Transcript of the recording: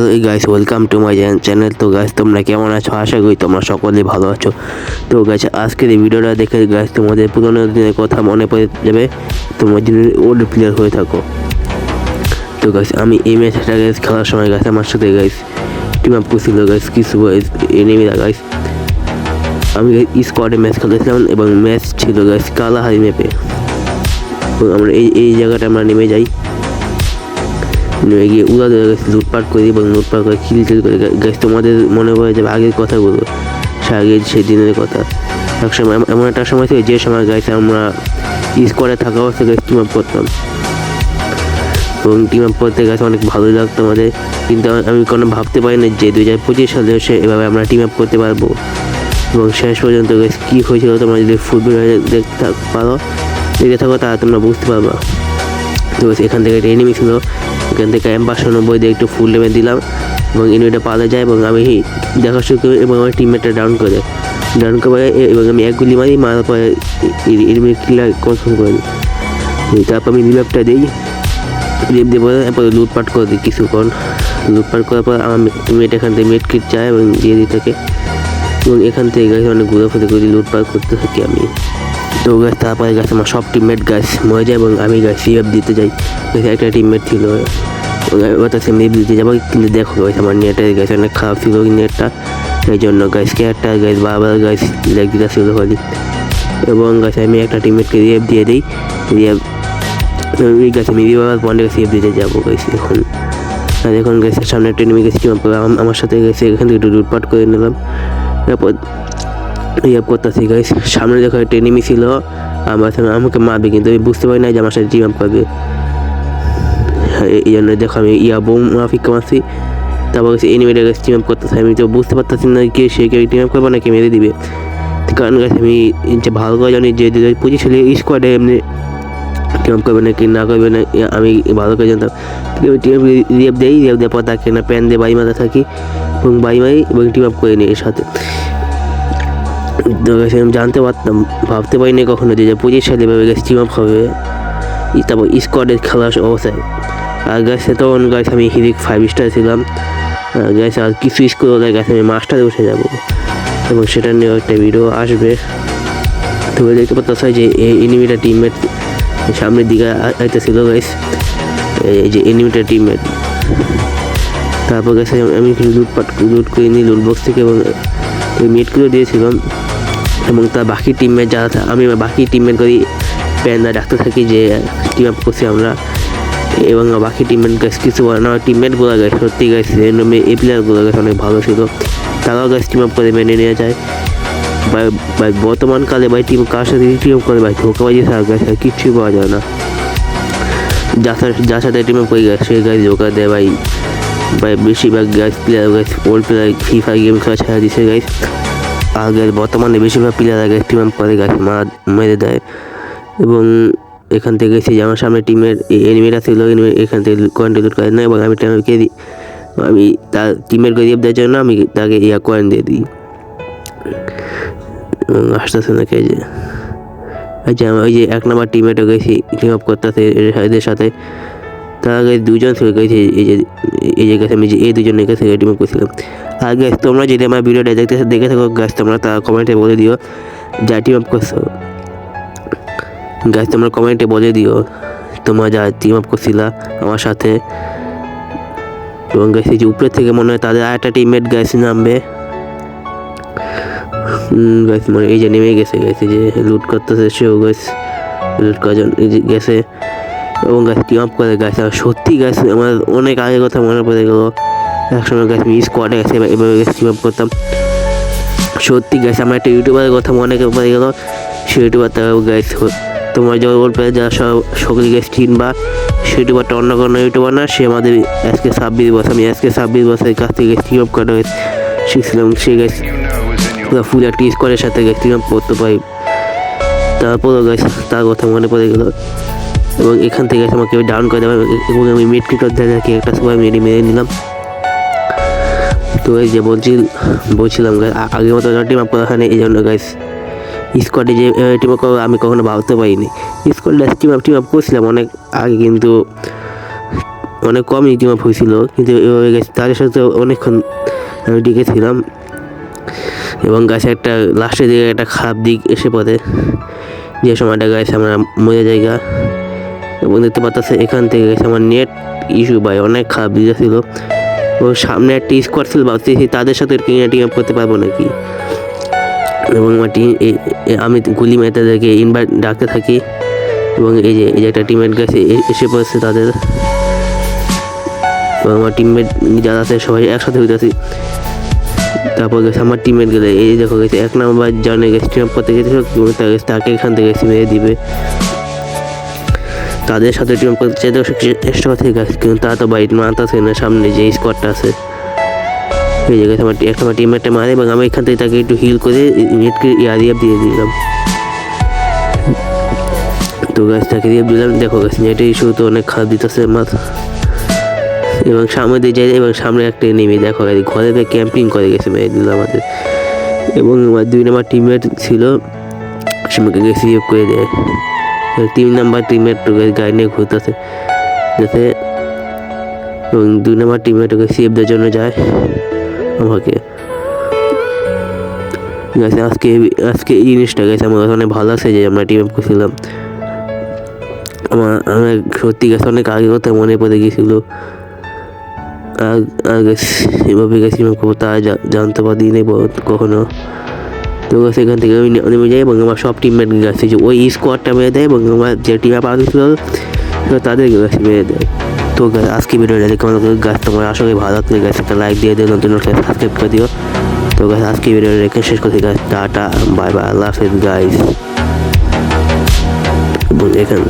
Hello guys welcome to my channel তো guys তোমরা কেমন আছো? আশা করি তোমরা সকলেই ভালো আছো। তো গাইস আজকের এই ভিডিওটা দেখে গাইস তোমাদের পুরোনো দিনের কথা মনে পড়ে যাবে। তোমরা যদি ওল্ড প্লেয়ার হয়ে থাকো। তো গাইস আমি এই ম্যাচটা গাইস খেলার সময় গাইস আমার সাথে গাইস টিম আপ করছিল গাইস কিছু এনিমিরা গাইস আমি স্কোয়াডে ম্যাচ খেলেছিলাম এবং ম্যাচ ছিল গাইস কালাহারি ম্যাপে আমরা এই এই জায়গাটা আমরা নেমে যাই। নেমে গিয়ে উড়া দেওয়া গেছে, লুটপাট করি এবং লুটপাট করে খিল খিল করে গাছ। তোমাদের মনে পড়ে যাবে আগের কথাগুলো আগের সেই দিনের কথা। এক সময় এমন- একটা সময় ছিল যে সময় গাইছে আমরা স্কোয়াডে থাকা অবস্থায় গাছ টিম আপ করতাম। এবং টিম আপ করতে গেছে অনেক ভালোই লাগতো আমাদের। কিন্তু আমি- কোনো ভাবতে পারি না যে দুই হাজার পঁচিশ সালে সে এভাবে আমরা টিম আপ করতে পারব। এবং শেষ পর্যন্ত কী হয়েছিল তোমরা যদি ফুটবল দেখতে পারো, দেখে থাকো তা তোমরা বুঝতে পারবা। তো এখান থেকে একটা এনিমি ছিল এখান থেকে এম পাঁচশো নব্বই দিয়ে একটু ফুল লেভেল দিলাম এবং এনিমিটা পালা যায় এবং আমি দেখা শুরু করি এবং আমার টিমমেটটা ডাউন করে। ডাউন করে এ- এবং আমি এক গুলি মারি, মারার পরে এনিমি কিলার কনফার্ম করে দিই তারপর আমি রিভাইভটা দিই। রিভ দিয়ে পরে এরপরে লুটপাট করে দিই কিছুক্ষণ। লুটপাট করার পর আমার মেট এখান থেকে মেট কিট চায় এবং দিয়ে দিই তাকে। এবং এখান থেকে অনেক ঘুরে ফুরে করি, লুটপাট করতে থাকি আমি। তো গাছ তারপরে গাছ আমার সব টিমমেট গাছ মরে যায় এবং আমি গাছ সিএফ দিতে যাই। একটা টিমমেট ছিল। দিতে যাব, কিন্তু দেখো গাছ আমার নেটের গাছ অনেক খারাপ ছিল নেটটা সেই জন্য গাছ ক্যারেক্টার গাছ বারবার গাছ লেগ দিতে ছিল খালি এবং গাছ আমি একটা টিমমেটকে রিএফ দিয়ে দিই। রিএফ ওই গাছে আমি রিভার পয়েন্টে দিতে যাব গাছ এখন। আর এখন গেছে সামনে একটা নেমে গেছি আমার সাথে গেছে এখান থেকে একটু লুটপাট করে নিলাম। তারপর ইয়ে করতেছি গাইস সামনে দেখো, একটা এনিমি ছিল। আমার সামনে, আমাকে মারবে, কিন্তু আমি বুঝতে পারি না যে আমার সাথে টিম আপ করবে। এই জন্য দেখো, আমি ইয়া বোম মাফিক মারছি। তারপর এনিমিটা গেছে টিম আপ করতেছে। আমি তো বুঝতে পারতেছি না কে সে কেউ টিম আপ করবে নাকি মেরে দিবে। কারণ গাছ আমি যে ভালো করে জানি যে পঁচিশ সালে স্কোয়াডে এমনি টিম আপ করবে নাকি না করবে না আমি ভালো করে জানতাম। আছে টিম আপ রিয়াপ দেই রিয়াপ দেওয়ার পর তাকে না প্যান দিয়ে বাড়ি মাথা থাকি এবং বাড়ি মারি এবং টিম আপ করে নিই এর সাথে। আমি জানতে পারতাম, ভাবতে পারিনি কখনো যে পঁচিশ সালে এভাবে গেছে টিম আপ হবে। তারপর স্কোয়াডের খেলার অবস্থায় আর গেছে তখন গাছ আমি হিরিক ফাইভ স্টার ছিলাম। গেছে আর কিছু স্কোর হলে গেছে আমি মাস্টারে উঠে যাব। এবং সেটা নিয়ে একটা ভিডিও আসবে। তো দেখতে পাচ্ছ যে, এই এনিমিটা টিমমেট সামনের দিকে একটা ছিল গাইস এই যে এনিমিটা টিমমেট তারপর গেছে আমি কিছু লুটপাট লুট করে নিই লুট বক্স থেকে এবং মেটগুলো দিয়েছিলাম। এবং তার বাকি টিমমেট যারা আমি বাকি টিমমেট করি প্যান্ডা ডাকতে থাকি যে টিম আপ করছি আমরা। এবং বাকি টিমমেট গাছ কিছু বলে না টিমমেটগুলো গেছে সত্যি গেছে এই প্লেয়ারগুলো গেছে অনেক ভালো ছিল। তারাও গাছ টিম আপ করে মেনে নিয়ে যায়। বা বর্তমানকালে ভাই টিম কার সাথে টিম আপ করে ভাই? ধোকাবাজি ছাড়া গেছে আর কিচ্ছুই পাওয়া যায় না। যার সাথে যার সাথে টিম আপ করে গেছে সে গাছ ধোকা দেয় ভাই। বেশিরভাগ গাছ প্লেয়ার গাছ old player free fire game খেলা ছাড়া দিছে গাছ আর গাছ বর্তমানে বেশিরভাগ প্লেয়ার আগে টিম আপ করে, গাছ মারা দেয়। এবং এখান থেকে যে আমার সামনে টিমের এনিমিরা ছিল enemy এখান থেকে কয়েন্ট করে না এবং আমি টিমকে দিই? আমি তার টিমের গরিব দেওয়ার জন্য আমি তাকে ইয়া কয়েন দিয়ে দিই। এবং আসতেছে না কে যে যে আমি ওই যে এক নম্বর টিমেটও গেছি টিম আপ করতেছে এদের সাথে। তারা গেছে দুজন গেছে, এই যে এই যে গেছে, আমি যে এই দুজনের কাছে টিম আপ করছিলাম। আর গ্যাস তোমরা যদি আমার ভিডিওটা দেখতে দেখে থাকো গ্যাস তোমরা তা কমেন্টে বলে দিও, যা টিম আপ করছ। গ্যাস তোমরা কমেন্টে বলে দিও, তোমরা যা টিম আপ করছিলা আমার সাথে। এবং গেছে যে উপরে থেকে মনে হয় তাদের আর একটা টিমমেট গ্যাস নামবে গাছ মানে এই যে নেমে গেছে গেছে যে লুট করতেছে সেও গাছ লুট করার জন্য গেছে। এবং গাছ টিম আপ করে গাছ আর সত্যি গাছ আমার অনেক আগে কথা মনে পড়ে গেলো। একসময় গাছ আমি স্কোয়াডে গেছে এভাবে গেছে টিম আপ করতাম? সত্যি গাছ আমার একটা ইউটিউবারের কথা মনে পড়ে গেলো। সেই ইউটিউবারটা গাছ তোমার যে বলবে, যারা সব সকলে গাছ চিনবা সেই ইউটিউবারটা অন্য কোনো ইউটিউবার না, সে আমাদের আজকে ছাব্বিশ বছর, আমি আজকে ছাব্বিশ বছরের কাছ থেকে টিম আপ করা শিখছিলাম, সে গাছ পুরো ফুল একটি স্কোয়ারের সাথে গেছিলাম করতে পারি। তারপরও গাছ তার কথা মনে পড়ে গেল। এবং এখান থেকে আমাকে ডাউন করে দেওয়া এবং আমি মিড ক্রিকেট দেখে একটা সময় মেরে মেরে নিলাম। তো এই যে বলছি বলছিলাম আগের মতো টিম আপ করা হয়নি, এই জন্য গাইস স্কোয়াডে যে টিম আপ আমি কখনো ভাবতে পারিনি। স্কোয়াডে টিম আপ টিম আপ করছিলাম অনেক আগে কিন্তু অনেক কমই টিম আপ হয়েছিল। কিন্তু তাদের সাথে অনেকক্ষণ আমি ডেকেছিলাম এবং গাছে একটা লাস্টের দিকে একটা খারাপ দিক এসে পড়ে। যে সময়টা গাছে আমরা মজা জায়গা। এবং দেখতে পাচ্ছি এখান থেকে গেছে আমার নেট ইস্যু ভাই, অনেক খারাপ দিকে ছিল। ও সামনে একটা স্কোয়ার ছিল ভাবতেছি তাদের সাথে কিনে টিম আপ করতে পারব নাকি? এবং আমার টিম আমি গুলি মেরে তাদেরকে ইনভাইট ডাকতে থাকি। এবং এই যে এই যে একটা টিমমেট গেছে এসে পড়েছে তাদের। এবং আমার টিমমেট যারা আছে সবাই একসাথে হইতেছি তারপর গেছে আমার টিমমেট গেলে এই দেখো গেছে, এক নাম্বার জানে গেছে টিম আপ করতে গেছে, তাকে এখান থেকে গেছে মেরে দিবে। তাদের সাথে টিম করতে চাইতে চেষ্টা গেছে কিন্তু তারা তো বাইট মারতেছে না, সামনে যে স্কোয়াডটা আছে। এই জায়গায় আমার একটা আমার টিমমেটটা মারে এবং আমি এখান থেকে তাকে একটু হিল করে নেটকে ইয়ারিয়াপ দিয়ে দিলাম। তো গাছ তাকে দিয়ে দিলাম। দেখো গাছ নেটে ইস্যু তো অনেক খারাপ দিতেছে মাথা এবং সামনে দিয়ে যাই এবং সামনে একটা নেমে দেখো গাছ ঘরে ক্যাম্পিং করে গেছে মেরে দিল আমাদের। এবং আমার দুই নম্বর টিমমেট ছিল গেছে ইয়ে করে দেয়। তিন নাম্বার টিমমেট গাড়ি নিয়ে ঘুরতেছে। যাতে এবং দুই নম্বর টিমমেট ওকে সেভ দেওয়ার জন্য যায় আমাকে। গেছে আজকে আজকে এই জিনিসটা গেছে আমার কাছে অনেক ভালো লাগছে যে আমরা টিম আপ করছিলাম। আমার আমার সত্যি গেছে অনেক আগে কথা মনে পড়ে গেছিল আর এভাবে গেছি করব তা জানতে পারি নেই কখনো। তো গেছে এখান থেকে আমি নেমে যাই এবং আমার সব টিমমেট গেছে ওই স্কোয়াডটা মেরে দেয় এবং আমার যে টিম আগে ছিল তো তাদেরকে গেছে মেরে দেয় তো আজকে ভিডিওটা দেখে আমাদের গাছ তোমার আশা করি ভালো লাগলে গেছে একটা লাইক দিয়ে দিও নতুন সাবস্ক্রাইব করে দিও। তো guys, আজকে ভিডিওটা রেখে শেষ করছি। গাছ টাটা বাই বাই আল্লাহ হাফেজ এবং এখানে